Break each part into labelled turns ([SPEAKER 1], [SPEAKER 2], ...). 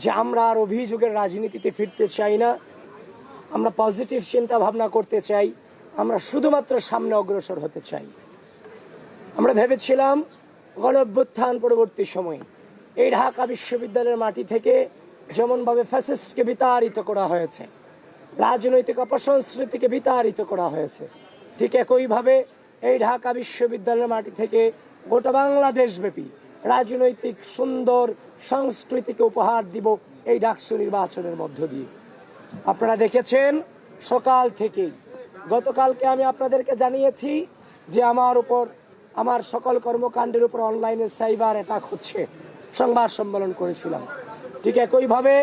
[SPEAKER 1] যে আমরা আর অভিযোগের রাজনীতিতে ফিরতে চাই না, আমরা পজিটিভ চিন্তা ভাবনা করতে চাই, আমরা শুধুমাত্র সামনে অগ্রসর হতে চাই। আমরা ভেবেছিলাম গণভ্যুত্থান পরবর্তী সময়ে এই ঢাকা বিশ্ববিদ্যালয়ের মাটি থেকে যেমনভাবে ফ্যাসিস্টকে বিতাড়িত করা হয়েছে, রাজনৈতিক অপসংস্কৃতিকে বিতাড়িত করা হয়েছে, ঠিক একইভাবে এই ঢাকা বিশ্ববিদ্যালয়ের মাটি থেকে গোটা বাংলাদেশ ব্যাপী রাজনৈতিক সুন্দর সংস্কৃতিকে উপহার দিব এই ডাকসু নির্বাচনের মধ্য দিয়ে। আপনারা দেখেছেন, সকাল থেকেই, গতকালকে আমি আপনাদেরকে জানিয়েছি যে আমার উপর, আমার সকল কর্মকাণ্ডের উপর অনলাইনে সাইবার অ্যাটাক হচ্ছে, সংবাদ সম্মেলন করেছিলাম। ঠিক একইভাবে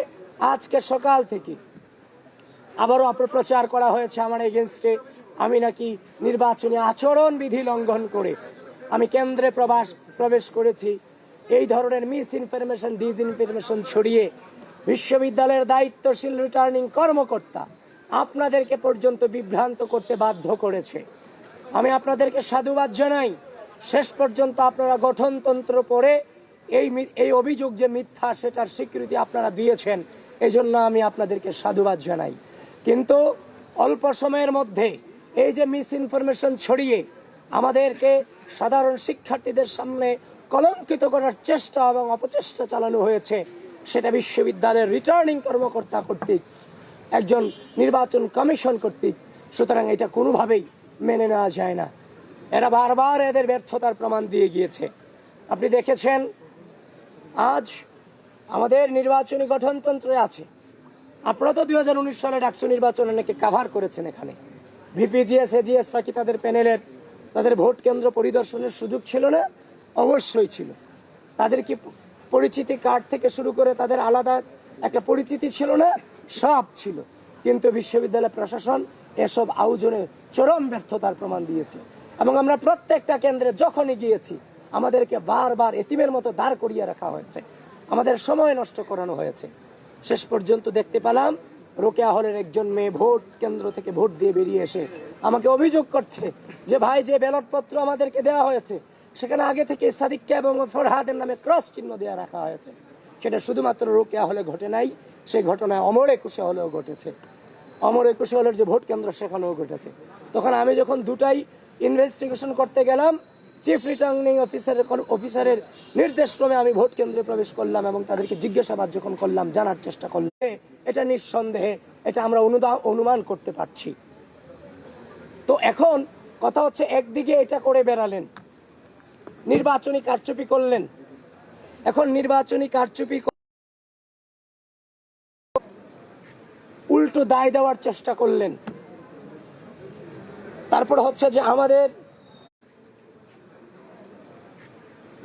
[SPEAKER 1] আজকে সকাল থেকে আবারও অপপ্রচার করা হয়েছে আমার এগেনস্টে। আমি নাকি নির্বাচনী আচরণ বিধি লঙ্ঘন করে আমি কেন্দ্রে প্রবাস প্রবেশ করেছি। এই ধরনের মিস ইনফরমেশন ডিস ইনফরমেশন ছড়িয়ে বিশ্ববিদ্যালয়ের দায়িত্বশীল রিটার্নিং কর্মকর্তা আপনাদেরকে পর্যন্ত বিভ্রান্ত করতে বাধ্য করেছে। আমি আপনাদেরকে সাধুবাদ জানাই। শেষ পর্যন্ত আপনারা গঠনতন্ত্র পড়ে এই এই অভিযোগ যে মিথ্যা, সেটার স্বীকৃতি আপনারা দিয়েছেন, এজন্য আমি আপনাদেরকে সাধুবাদ জানাই। কিন্তু অল্প সময়ের মধ্যে এই যে মিস ইনফরমেশন ছড়িয়ে আমাদেরকে সাধারণ শিক্ষার্থীদের সামনে কলঙ্কিত করার চেষ্টা এবং অপচেষ্টা চালানো হয়েছে, সেটা বিশ্ববিদ্যালয়ের রিটার্নিং কর্মকর্তা কর্তৃক, একজন নির্বাচন কমিশন কর্তৃক। সুতরাং এটা কোনোভাবেই মেনে নেওয়া যায় না। এরা বারবার এদের ব্যর্থতার প্রমাণ দিয়ে গিয়েছে। আপনি দেখেছেন, আজ আমাদের নির্বাচনী গঠনতন্ত্রে আছে। আপনারা তো দু হাজার উনিশ সালে ডাকসু নির্বাচন অনেকে কাভার করেছেন এখানে। ভিপিজিএস এজিএসরা কি তাদের প্যানেলের তাদের ভোট কেন্দ্র পরিদর্শনের সুযোগ ছিল না। অবশ্যই ছিল। তাদের কি পরিচিতি কার্ড থেকে শুরু করে তাদের আলাদা একটা পরিচিতি ছিল না, সব ছিল। কিন্তু বিশ্ববিদ্যালয় প্রশাসন এসব আয়োজনে চরম ব্যর্থতার প্রমাণ দিয়েছে। এবং আমরা প্রত্যেকটা কেন্দ্রে যখনই গিয়েছি, আমাদেরকে বারবার এতিমের মতো দাঁড় করিয়ে রাখা হয়েছে। আমাদের সময় নষ্ট করানো হয়েছে। শেষ পর্যন্ত দেখতে পেলাম, রোকেয়া হলের একজন মেয়ে ভোট কেন্দ্র থেকে ভোট দিয়ে বেরিয়ে এসে আমাকে অভিযোগ করছে যে, ভাই, যে ব্যালট পত্র আমাদেরকে দেওয়া হয়েছে সেখানে আগে থেকে সাদিককে এবং ফরহাদের নামে ক্রস চিহ্ন দেওয়া রাখা হয়েছে। সেটা শুধুমাত্র রোকেয়া হলে ঘটে নাই সেই ঘটনায় অমর একুশে হলেও ঘটেছে। অমর একুশে হলের যে ভোট কেন্দ্র, সেখানেও ঘটেছে। তখন আমি যখন দুটাই ইনভেস্টিগেশন করতে গেলাম চিফ রিটার্নিং অফিসারের অফিসারের নির্দেশ ক্রমে আমি ভোট কেন্দ্রে প্রবেশ করলাম এবং তাদেরকে জিজ্ঞাসাবাদ যখন করলাম, জানার চেষ্টা করলাম এটা নিঃসন্দেহে, এটা আমরা অনুদা- অনুমান করতে পারছি। তো এখন কথা হচ্ছে, একদিকে এটা করে বেড়ালেন নির্বাচনী কারচুপি করলেন। এখন নির্বাচনী কারচুপি উল্টো দায় দেওয়ার চেষ্টা করলেন। তারপর হচ্ছে যে আমাদের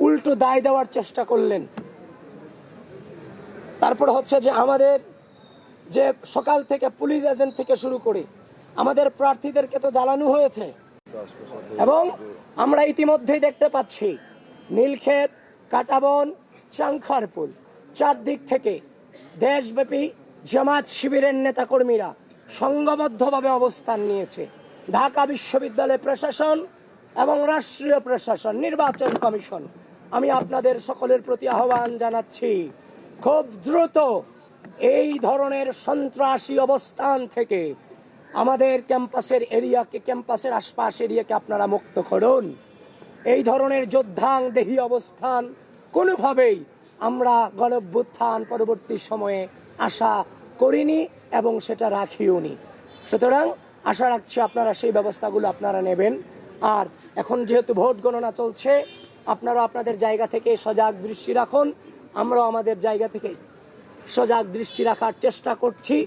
[SPEAKER 1] উল্টো দায় দেওয়ার চেষ্টা করলেন। তারপর হচ্ছে যে আমাদের যে সকাল থেকে পুলিশ এজেন্ট থেকে শুরু করে আমাদের প্রার্থীদেরকে তো জ্বালানো হয়েছে। এবং আমরা ইতিমধ্যেই দেখতে পাচ্ছি, নীলক্ষেত, কাটাবন, চাংখারপুল। চারদিক থেকে দেশব্যাপী জামাত শিবিরের নেতাকর্মীরা সংঘবদ্ধভাবে অবস্থান নিয়েছে। ঢাকা বিশ্ববিদ্যালয় প্রশাসন এবং রাষ্ট্রীয় প্রশাসন, নির্বাচন কমিশন। আমি আপনাদের সকলের প্রতি আহ্বান জানাচ্ছি, খুব দ্রুত এই ধরনের সন্ত্রাসী অবস্থান থেকে আমাদের ক্যাম্পাসের এরিয়াকে, ক্যাম্পাসের আশপাশ এরিয়াকে আপনারা মুক্ত করুন। এই ধরনের যোদ্ধাং দেহি অবস্থান কোনোভাবেই আমরা গণভ্যুত্থান পরবর্তী সময়ে আশা করিনি এবং সেটা রাখিওনি। সুতরাং আশা রাখছি আপনারা সেই ব্যবস্থাগুলো আপনারা নেবেন। আর এখন যেহেতু ভোট গণনা চলছে আপনারা আপনাদের জায়গা থেকে সজাগ দৃষ্টি রাখুন। আমরাও আমাদের জায়গা থেকে সজাগ দৃষ্টি রাখার চেষ্টা করছি।